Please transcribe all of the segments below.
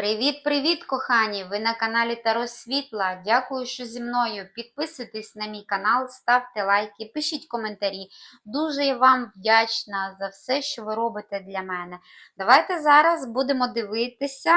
Привіт-привіт, кохані! Ви на каналі Таро Світла. Дякую, що зі мною. Підписуйтесь на мій канал, ставте лайки, пишіть коментарі. Дуже я вам вдячна за все, що ви робите для мене. Давайте зараз будемо дивитися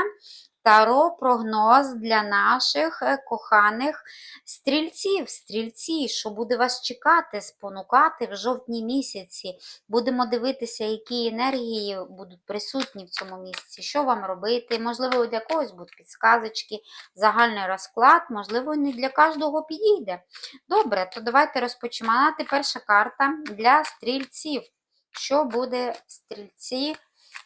таро прогноз для наших е, коханих стрільців. Стрільці, що буде вас чекати, спонукати в жовтні місяці. Будемо дивитися, які енергії будуть присутні в цьому місяці, що вам робити. Можливо, для когось будуть підсказочки, загальний розклад, можливо, не для кожного підійде. Добре, то давайте розпочинати. Перша карта для стрільців. Що буде стрільці?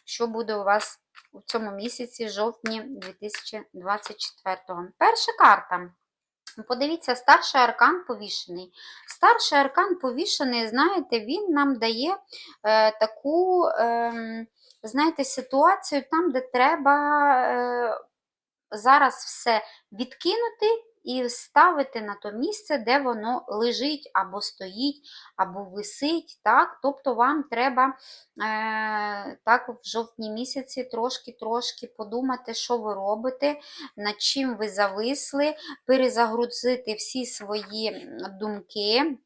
Що буде у вас у цьому місяці, жовтні 2024-го? Перша карта. Подивіться, старший аркан повішений. Старший аркан повішений, знаєте, він нам дає е, таку, е, знаєте, ситуацію там, де треба е, зараз все відкинути і ставити на то місце, де воно лежить, або стоїть, або висить. Так? Тобто вам треба е, так, в жовтні місяці трошки-трошки подумати, що ви робите, над чим ви зависли, перезагрузити всі свої думки.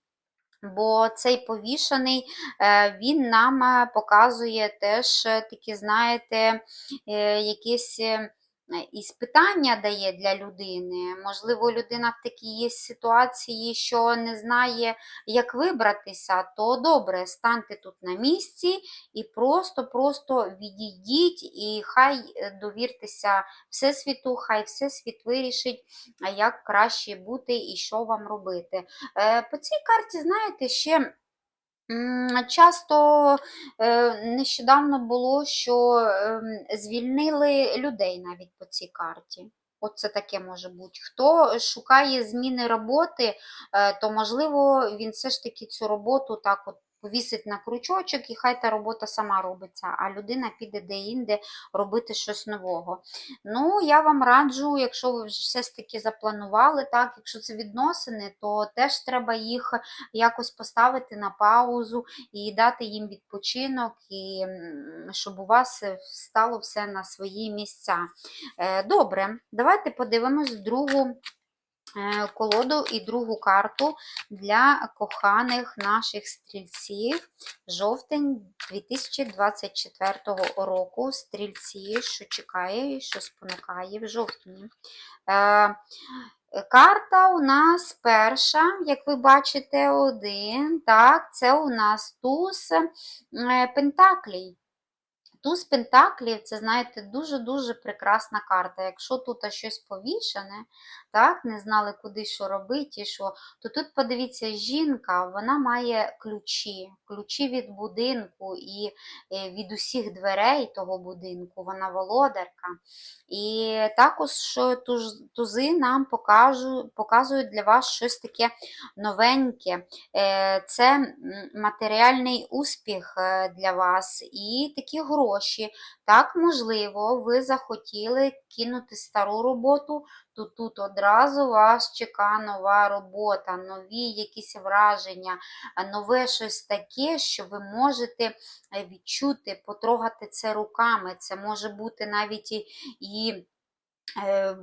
Бо цей повішений, е, він нам е, показує теж е, такі, знаєте, якісь е, іспитання дає для людини. Можливо, людина в такій є ситуації, що не знає, як вибратися, то добре, станьте тут на місці і просто-просто відійдіть, і хай е, довіртеся Всесвіту, хай Всесвіт вирішить, як краще бути і що вам робити. Е, По цій карті, знаєте, ще. Часто е, нещодавно було, що ем, звільнили людей навіть по цій карті. Оце таке може бути. Хто шукає зміни роботи, е, то можливо він все ж таки цю роботу так от повісить на крючочок, і хай та робота сама робиться, а людина піде де-інде робити щось нового. Ну, я вам раджу, якщо ви вже все ж таки запланували, так, якщо це відносини, то теж треба їх якось поставити на паузу і дати їм відпочинок, і щоб у вас стало все на свої місця. Е, Добре, давайте подивимось другу колоду і другу карту для коханих наших стрільців. Жовтень 2024 року. Стрільці, що чекає що спонукає в жовтні. Е, Карта у нас перша, як ви бачите, один. Так, це у нас туз е, Пентаклій. Туз Пентаклів це, знаєте, дуже-дуже прекрасна карта. Якщо тут щось повішане, так, не знали, куди що робити, і що, то тут, подивіться, жінка, вона має ключі, ключі від будинку і е, від усіх дверей того будинку, вона володарка. І також що туз- тузи нам покажу, показують для вас щось таке новеньке. Е, Це матеріальний успіх е, для вас і такі гроші. Так, можливо, ви захотіли кинути стару роботу, то тут одразу вас чекає нова робота, нові якісь враження, нове щось таке, що ви можете е, відчути, потрогати це руками. Це може бути навіть і. Е,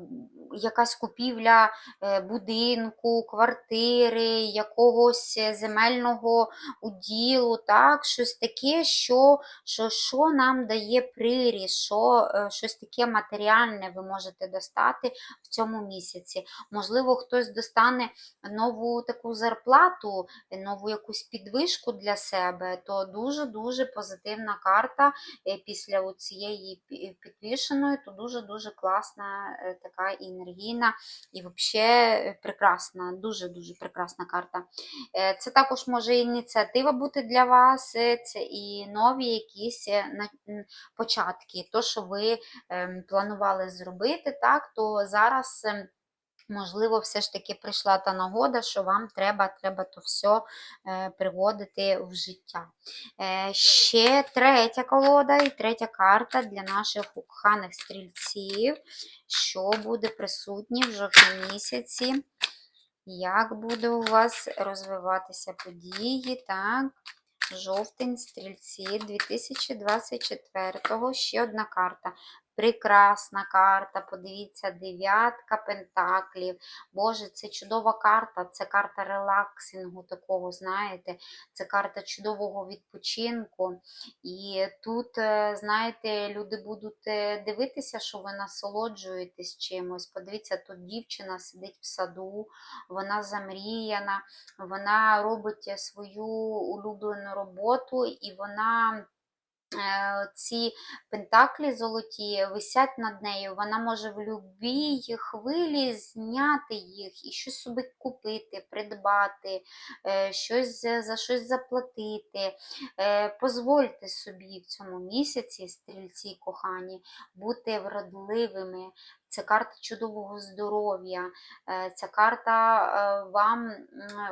якась купівля е, будинку, квартири, якогось е, земельного уділу, так, щось таке, що, що, що нам дає приріст, що, щось таке матеріальне ви можете достати в цьому місяці. Можливо, хтось достане нову таку зарплату, нову якусь підвишку для себе, то дуже-дуже позитивна карта після цієї підвішеної, то дуже-дуже класна е, така і енергійна, і взагалі прекрасна, дуже-дуже прекрасна карта. Е, Це також може ініціатива бути для вас, е, це і нові якісь е, початки. То, що ви ем, планували зробити, так, то зараз. Можливо, все ж таки прийшла та нагода, що вам треба, треба то все приводити в життя. Е, ще третя колода і третя карта для наших коханих стрільців, що буде присутні в жовтні місяці. Як буде у вас розвиватися події? Так, жовтень, стрільці 2024-го. Ще одна карта. Прекрасна карта. Подивіться, дев'ятка пентаклів. Боже, це чудова карта. Це карта релаксингу такого, знаєте, це карта чудового відпочинку. І тут, е, знаєте, люди будуть е, дивитися, що ви насолоджуєтесь чимось. Подивіться, тут дівчина сидить в саду, вона замріяна, вона робить свою улюблену роботу і вона. Е, Ці пентаклі золоті висять над нею, вона може в будь-якій хвилі зняти їх і щось собі купити, придбати, е, щось за щось заплатити. Е, Позвольте собі в цьому місяці, стрільці кохані, бути вродливими. Це карта чудового здоров'я. Е, Ця карта е, вам,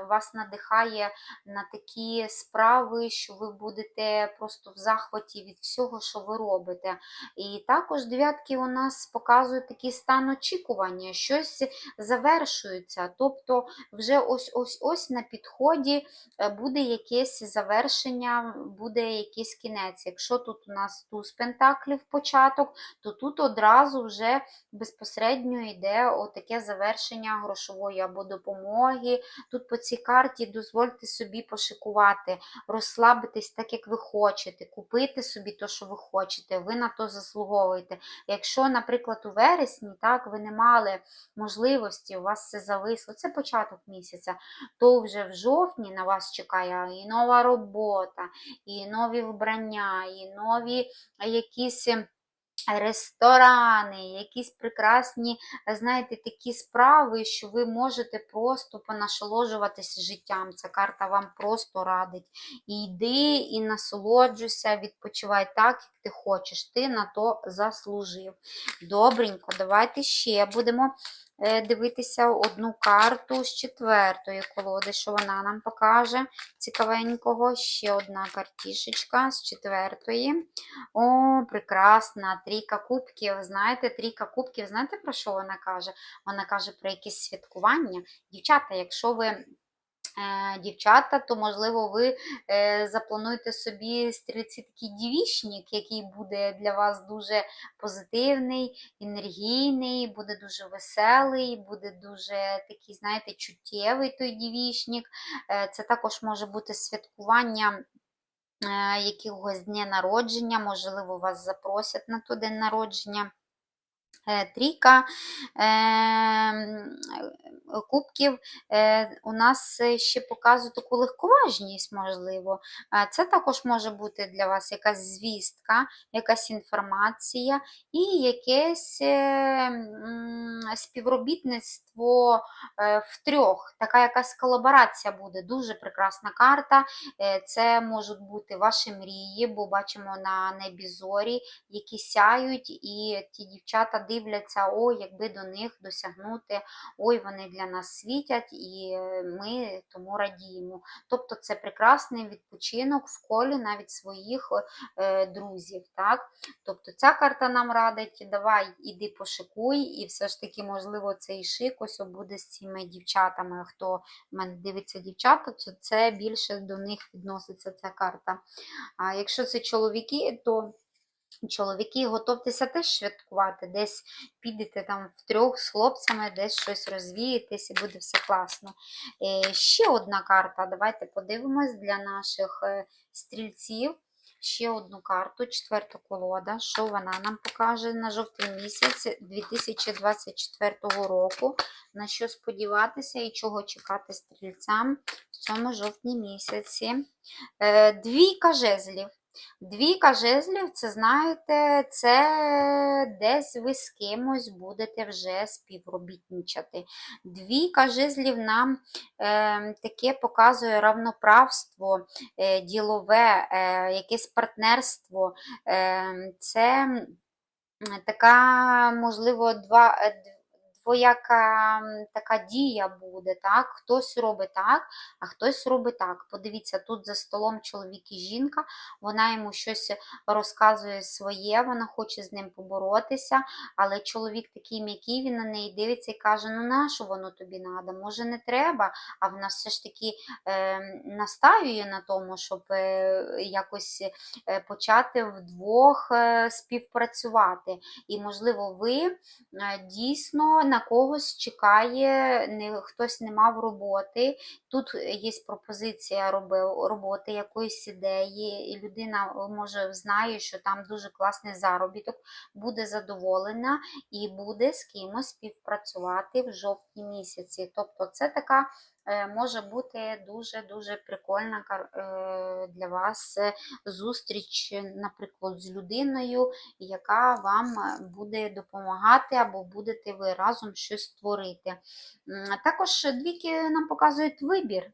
вас надихає на такі справи, що ви будете просто в захваті від всього, що ви робите. І також дев'ятки у нас показують такий стан очікування, щось завершується. Тобто вже ось-ось-ось на підході е, буде якесь завершення, буде якийсь кінець. Якщо тут у нас туз пентаклів початок, то тут одразу вже безпосередньо йде отаке завершення грошової або допомоги. Тут по цій карті дозвольте собі пошикувати, розслабитись так, як ви хочете, купити собі те, що ви хочете, ви на то заслуговуєте. Якщо, наприклад, у вересні так, ви не мали можливості, у вас це зависло, це початок місяця, то вже в жовтні на вас чекає і нова робота, і нові вбрання, і нові якісь. Ресторани, якісь прекрасні, знаєте, такі справи, що ви можете просто понасолоджуватися життям. Ця карта вам просто радить. І йди і насолоджуйся, відпочивай так, як ти хочеш. Ти на то заслужив. Добренько, давайте ще будемо дивитися одну карту з четвертої колоди, що вона нам покаже. Цікавенького. Ще одна картішечка з четвертої. О, прекрасна трійка кубків. Знаєте, трійка кубків, знаєте, про що вона каже? Вона каже про якісь святкування. Дівчата, якщо ви. Е, Дівчата, то, можливо, ви е, заплануєте собі стрільці такий дівічник, який буде для вас дуже позитивний, енергійний, буде дуже веселий, буде дуже такий, знаєте, чуттєвий той дівічник. Е, Це також може бути святкування якогось дня народження, можливо, вас запросять на той день народження. Е, Трійка е, кубків е, у нас ще показує таку легковажність, можливо. Це також може бути для вас якась звістка, якась інформація і якесь співробітництво е, втрьох. Така якась колаборація буде. Дуже прекрасна карта. Це можуть бути ваші мрії, бо бачимо на небі зорі, які сяють, і ті дівчата дивляться, ой, якби до них досягнути, ой, вони для нас світять, і е, ми тому радіємо. Тобто це прекрасний відпочинок в колі навіть своїх е, друзів. Так? Тобто ця карта нам радить, давай іди пошикуй, і все ж таки, можливо, цей шик ось буде з цими дівчатами. Хто в мене дивиться дівчата, то це більше до них відноситься ця карта. А якщо це чоловіки, то Чоловіки, готовтеся теж святкувати, десь підете там втрьох з хлопцями, десь щось розвієтесь і буде все класно. Е, ще одна карта. Давайте подивимось для наших е, стрільців. Ще одну карту, четверта колода. Що вона нам покаже на жовтий місяць 2024 року? На що сподіватися і чого чекати стрільцям в цьому жовтні місяці? Е, Двійка жезлів. Двійка жезлів, це знаєте, це десь ви з кимось будете вже співробітничати. Двійка жезлів нам е, таке показує равноправство, е, ділове, е, якесь партнерство. Е, це така, можливо, два. Двояка м, така дія буде, так? Хтось робить так, а хтось робить так. Подивіться, тут за столом чоловік і жінка, вона йому щось розказує своє, вона хоче з ним поборотися, але чоловік такий м'який, він на неї дивиться і каже: ну нащо воно тобі треба? Може не треба, а вона все ж таки е, настаює на тому, щоб е, якось е, почати вдвох е, співпрацювати. І, можливо, ви е, дійсно на когось чекає, не, хтось не мав роботи. Тут є пропозиція роботи, якоїсь ідеї, і людина е, може знає, що там дуже класний заробіток, буде задоволена і буде з кимось співпрацювати в жовтні місяці. Тобто, це така може бути дуже-дуже прикольна е, для вас е, зустріч, е, наприклад, з людиною, яка вам е, буде допомагати, або будете ви разом щось створити. Також двіки нам показують вибір.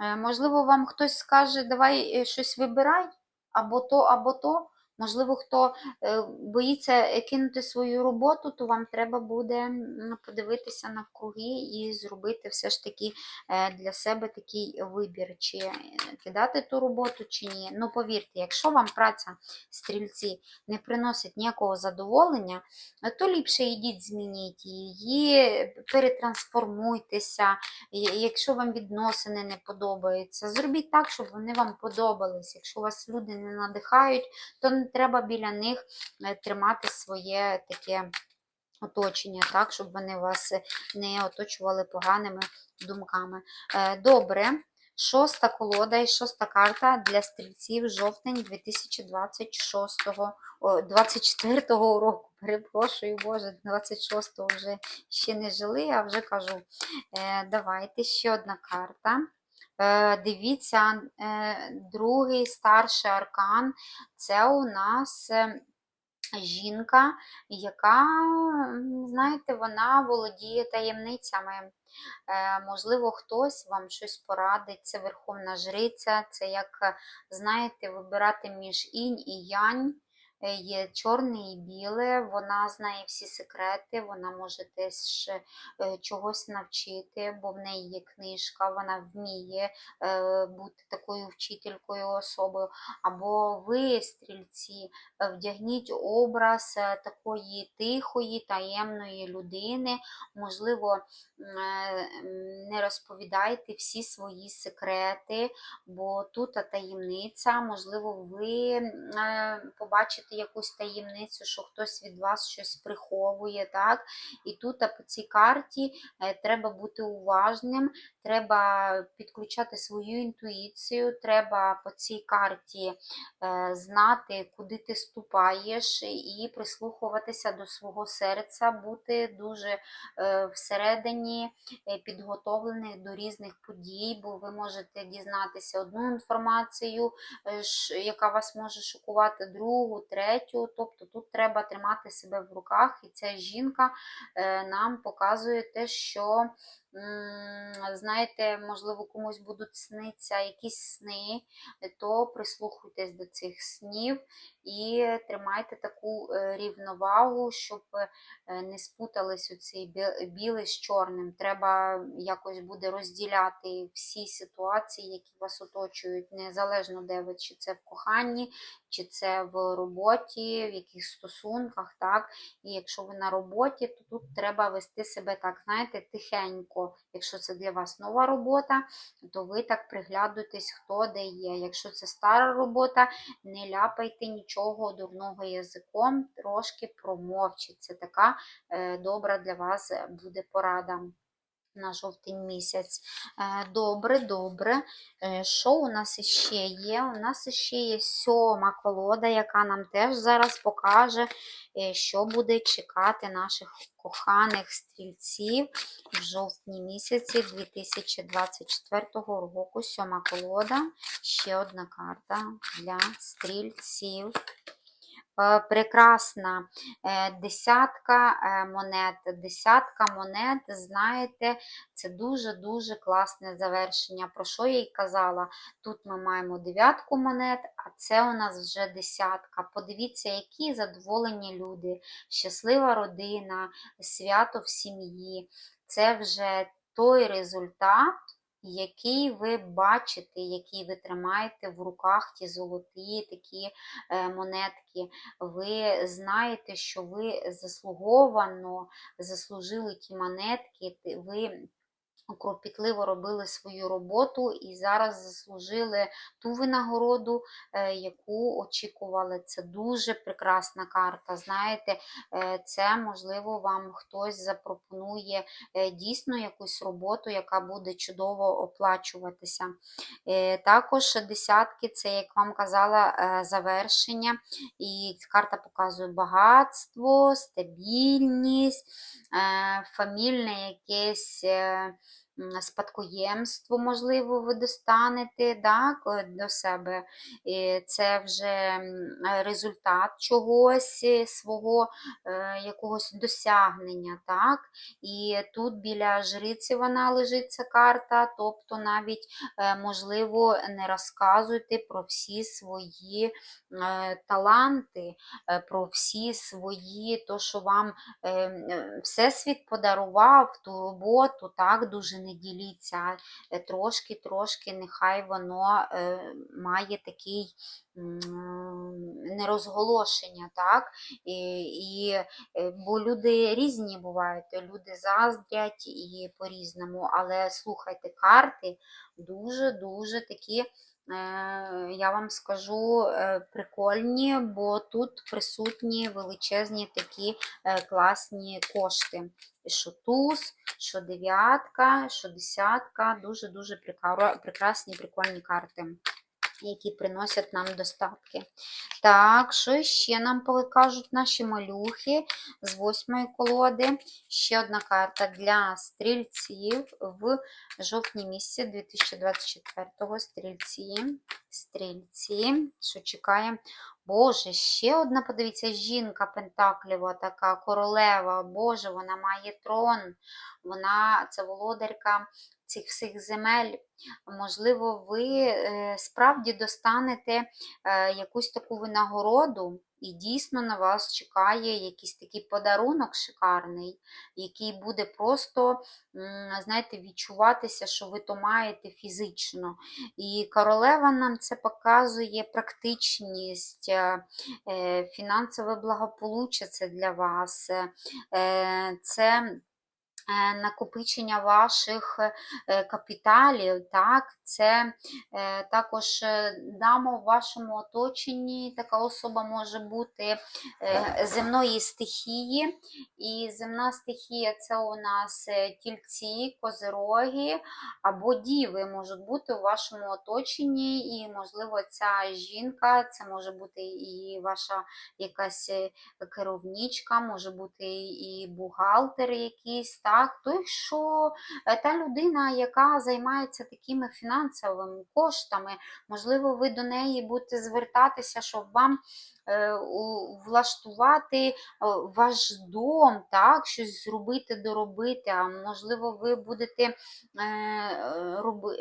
Е, Можливо, вам хтось скаже, давай е, щось вибирай, або то, або то. Можливо, хто е, боїться е, кинути свою роботу, то вам треба буде подивитися навкруги і зробити все ж таки е, для себе такий вибір, чи кидати ту роботу, чи ні. Ну, повірте, якщо вам праця стрільці не приносить ніякого задоволення, то ліпше йдіть, змініть її, перетрансформуйтеся. Якщо вам відносини не подобаються, зробіть так, щоб вони вам подобались. Якщо вас люди не надихають, то не треба біля них е, тримати своє таке оточення, так, щоб вони вас не оточували поганими думками. Е, Добре. Шоста колода і шоста карта для стрільців жовтень 2026 24 року. Перепрошую, Боже, 26-го вже ще не жили, а вже кажу. Е, Давайте ще одна карта. Е, Дивіться, е, другий старший аркан це у нас е, жінка, яка, знаєте, вона володіє таємницями. Можливо, хтось вам щось порадить, це верховна жриця, це як, знаєте, вибирати між інь і янь. Е, Є чорне і біле, вона знає всі секрети, вона може теж е, чогось навчити, бо в неї є книжка, вона вміє е, бути такою вчителькою особою. Або ви, стрільці, вдягніть образ такої тихої, таємної людини. Можливо, не розповідайте всі свої секрети, бо тут таємниця, можливо, ви м, е, побачите якусь таємницю, що хтось від вас щось приховує, так? І тут по цій карті е, треба бути уважним, треба підключати свою інтуїцію, треба по цій карті е, знати, куди ти ступаєш, і прислухуватися до свого серця, бути дуже е, всередині підготовлених до різних подій, бо ви можете дізнатися одну інформацію, яка вас може шокувати, другу, третю. Тобто тут треба тримати себе в руках, і ця жінка е, нам показує те, що. Знаєте, можливо, комусь будуть сниться якісь сни, то прислухайтесь до цих снів і тримайте таку е, рівновагу, щоб е, не спутались оці бі- біле з чорним. Треба якось буде розділяти всі ситуації, які вас оточують, незалежно де ви, чи це в коханні, чи це в роботі, в яких стосунках. так. І якщо ви на роботі, то тут треба вести себе так, знаєте, тихенько. Якщо це для вас нова робота, то ви так приглядуєтесь, хто де є. Якщо це стара робота, не ляпайте нічого дурного язиком, трошки промовчіть. Це така е, добра для вас буде порада. На жовтень місяць. Е, Добре, добре. Е, Що у нас ще є? У нас ще є сьома колода, яка нам теж зараз покаже, е, що буде чекати наших коханих стрільців в жовтні місяці 2024 року. Сьома колода, ще одна карта для стрільців. Е, прекрасна е, десятка е, монет. Десятка монет, знаєте, це дуже-дуже класне завершення. Про що я й казала? Тут ми маємо дев'ятку монет, а це у нас вже десятка. Подивіться, які задоволені люди, щаслива родина, свято в сім'ї. Це вже той результат, який ви бачите, який ви тримаєте в руках, ті золоті такі е, монетки. Ви знаєте, що ви заслуговано заслужили ті монетки, ви кропітливо робили свою роботу і зараз заслужили ту винагороду, е, яку очікували. Це дуже прекрасна карта. Знаєте, е, це можливо вам хтось запропонує е, дійсно якусь роботу, яка буде чудово оплачуватися. Також десятки це, як вам казала, завершення. І карта показує багатство, стабільність, фамільне якесь. Спадкоємство, можливо, ви достанете так, до себе. Це вже результат чогось е, свого е, якогось досягнення. так. І тут біля жриці вона лежить ця карта, тобто навіть е, можливо, не розказуйте про всі свої таланти, про всі свої, то, що вам е, е, Всесвіт подарував ту роботу, так, дуже не діліться, е, трошки-трошки нехай воно е, має такий нерозголошення, так? І, і, е, бо люди різні бувають, люди заздрять і по-різному, але слухайте, карти дуже-дуже такі. е, Я вам скажу е, прикольні, бо тут присутні величезні такі е, класні кошти. Що туз, що дев'ятка, що десятка. Дуже-дуже прекрасні, прикольні карти, які приносять нам достатки. Так, що ще нам покажуть наші малюхи з восьмої колоди? Ще одна карта для стрільців в жовтні місяці 2024 стрільці. Стрільці, що чекає? Боже, ще одна, подивіться, жінка Пентаклєва, така королева. Боже, вона має трон. Вона це володарка цих всіх земель. Можливо, ви е, справді достанете е, якусь таку винагороду, і дійсно на вас чекає якийсь такий подарунок шикарний, який буде просто, знаєте, відчуватися, що ви то маєте фізично. І королева нам це показує практичність, е, е, фінансове благополуччя це для вас. е, Це накопичення ваших е, капіталів, так, це е, також е, дама в вашому оточенні, така особа може бути е, земної стихії. І земна стихія це у нас е, тільці, козироги або діви можуть бути у вашому оточенні, і, можливо, ця жінка, це може бути і ваша якась е, керівничка, може бути і бухгалтер якийсь, так, той, що е, та людина, яка займається такими фінансовими коштами, можливо, ви до неї будете звертатися, щоб вам влаштувати е, ваш дом, так, щось зробити, доробити, а можливо, ви будете е,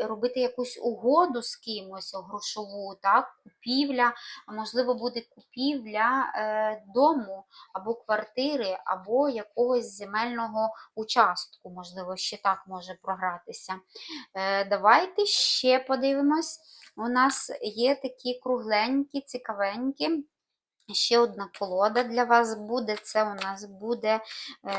робити якусь угоду з кимось грошову, так, купівля, можливо, буде купівля е, дому або квартири, або якогось земельного участку, можливо, ще так може програтися. Е, Давайте ще подивимось. У нас є такі кругленькі, цікавенькі. Ще одна колода для вас буде. Це у нас буде е,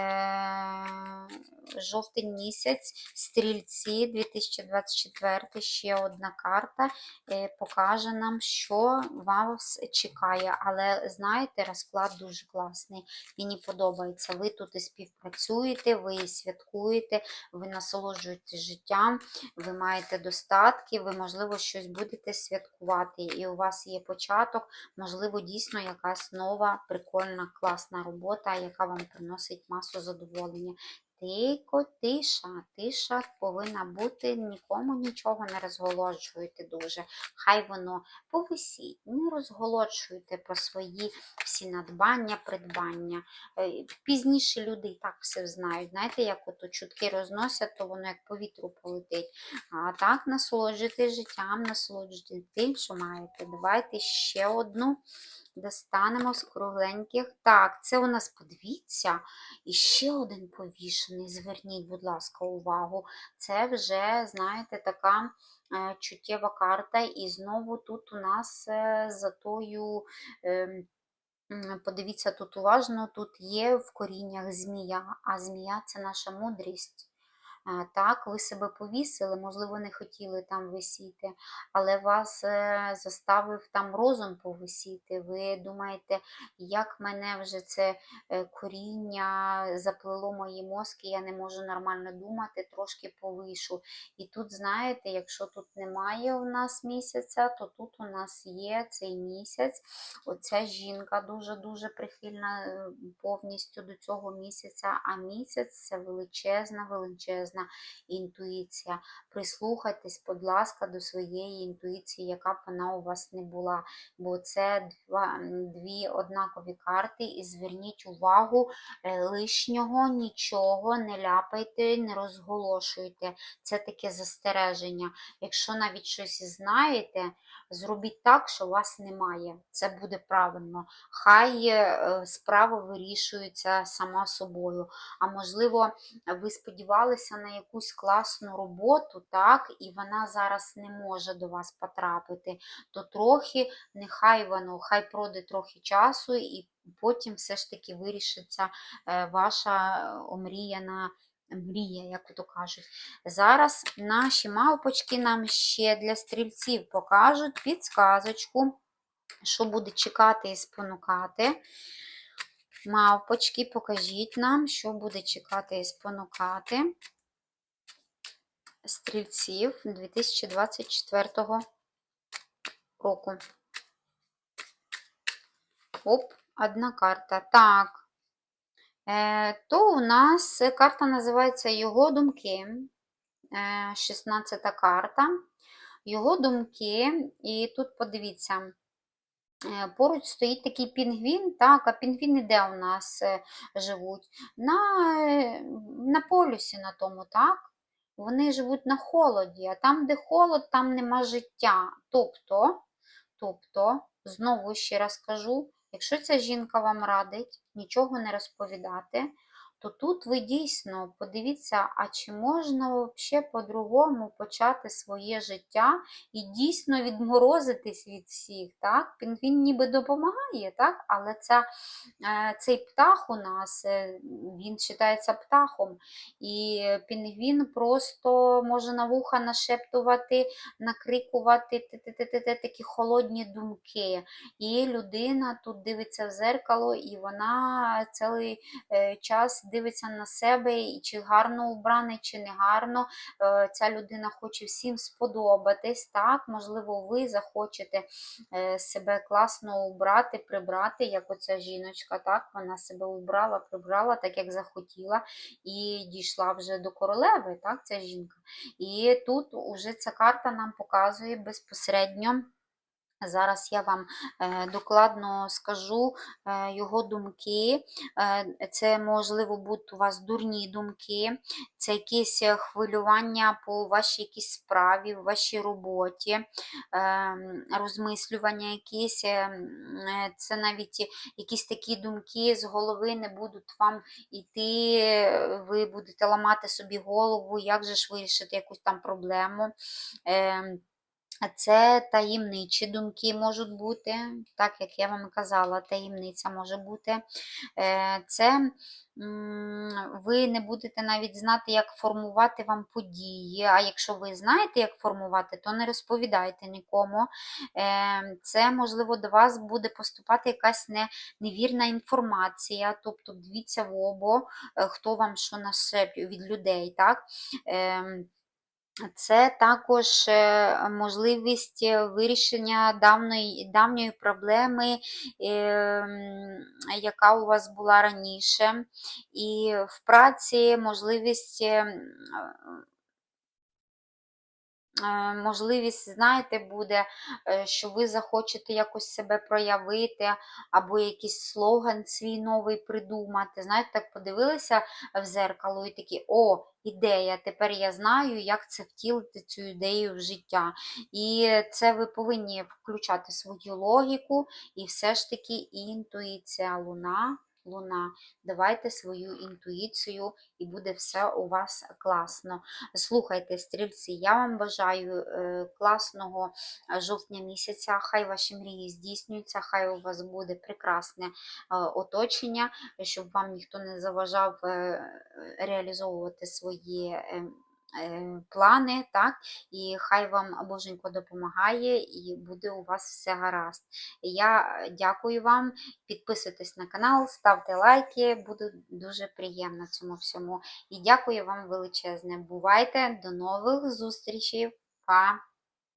жовтень місяць, стрільці 2024. Ще одна карта е, покаже нам, що вас чекає. Але знаєте, розклад дуже класний. Мені подобається. Ви тут і співпрацюєте, ви святкуєте, ви насолоджуєтесь життям, ви маєте достатки, ви, можливо, щось будете святкувати. І у вас є початок, можливо, дійсно якась нова, прикольна, класна робота, яка вам приносить масу задоволення. Тихо, тиша, тиша повинна бути, нікому нічого не розголошуйте дуже. Хай воно повисіть, не розголошуйте про свої всі надбання, придбання. Е, Пізніше люди і так все знають. Знаєте, як ото чутки розносять, то воно як по вітру полетить. А так насолоджуйтесь життям, насолоджуйтесь тим, що маєте. Давайте ще одну достанемо з кругленьких. Так, це у нас, подивіться, і ще один повішений. Зверніть, будь ласка, увагу. Це вже, знаєте, така е, чуттєва карта. І знову тут у нас е, за тою. М, Подивіться тут уважно, тут є в коріннях змія, а змія це наша мудрість. Так, ви себе повісили, можливо, не хотіли там висіти, але вас е, заставив там розум повисіти. Ви думаєте, як мене вже це е, коріння заплело мої мозки, я не можу нормально думати, трошки повишу. І тут, знаєте, якщо тут немає у нас місяця, то тут у нас є цей місяць. Оця жінка дуже-дуже прихильна е, повністю до цього місяця, а місяць це величезна, величезна інтуїція. Прислухайтесь, будь ласка, до своєї інтуїції, яка б вона у вас не була. Бо це два, дві однакові карти, і зверніть увагу, е, лишнього нічого не ляпайте, не розголошуйте. Це таке застереження. Якщо навіть щось знаєте, зробіть так, що вас немає. Це буде правильно. Хай е, справа вирішується сама собою. А можливо, ви сподівалися на якусь класну роботу, так, і вона зараз не може до вас потрапити, то трохи, нехай воно, хай пройде трохи часу, і потім все ж таки вирішиться е, ваша омріяна. Мрія, як то кажуть. Зараз наші мавпочки нам ще для стрільців покажуть підсказочку, що буде чекати і спонукати. Мавпочки, покажіть нам, що буде чекати і спонукати стрільців 2024 року. Оп, одна карта. Так. Е, то у нас карта називається Його думки. Е, 16 карта. Його думки, і тут подивіться. Е, Поруч стоїть такий пінгвін, так, а пінгвіни де у нас е, живуть? На, е, на полюсі на тому, так? Вони живуть на холоді, а там, де холод, там нема життя. Тобто, тобто, знову ще раз кажу, якщо ця жінка вам радить нічого не розповідати, то тут ви дійсно подивіться, а чи можна взагалі по-другому почати своє життя і дійсно відморозитись від всіх. так? Пінгвін ніби допомагає, так? але ця, е, цей птах у нас, е, він вважається птахом, і пінгвін просто може на вуха нашептувати, накрикувати такі холодні думки. І людина тут дивиться в зеркало, і вона цілий е, час дивиться на себе, чи гарно убраний, чи не гарно. Е, Ця людина хоче всім сподобатись. Так, можливо, ви захочете е, себе класно убрати, прибрати, як оця жіночка. Так, вона себе убрала, прибрала, так як захотіла, і дійшла вже до королеви, так, ця жінка. І тут уже ця карта нам показує безпосередньо. Зараз я вам е, докладно скажу е, його думки. Е, Це, можливо, будуть у вас дурні думки, це якісь хвилювання по вашій якійсь справі, в вашій роботі, е, розмислювання якісь, е, м, е, це навіть якісь такі думки з голови не будуть вам йти, ви будете ламати собі голову, як же ж вирішити якусь там проблему. Це таємничі думки можуть бути, так як я вам казала, таємниця може бути. Е, Це ви не будете навіть знати, як формувати вам події. А якщо ви знаєте, як формувати, то не розповідайте нікому. Е, Це, можливо, до вас буде поступати якась невірна інформація. Тобто дивіться в обо, е, хто вам що нашеп'є від людей. так? Це також е, можливість е, вирішення давньої, давньої проблеми, е, яка у вас була раніше. І в праці можливість. Е, Можливість, знаєте, буде, е, що ви захочете якось себе проявити, або якийсь слоган свій новий придумати. Знаєте, так подивилися в зеркало і такі, о, ідея, тепер я знаю, як це втілити цю ідею в життя. І це ви повинні включати свою логіку, і все ж таки інтуїція луна. Луна, давайте свою інтуїцію, і буде все у вас класно. Слухайте, стрільці, я вам бажаю е, класного е, жовтня місяця. Хай ваші мрії здійснюються, хай у вас буде прекрасне е, оточення, щоб вам ніхто не заважав реалізовувати свої. Е, Плани, так, і хай вам Боженько допомагає, і буде у вас все гаразд. Я дякую вам, підписуйтесь на канал, ставте лайки, буде дуже приємно цьому всьому. І дякую вам величезне. Бувайте, до нових зустрічей. Па!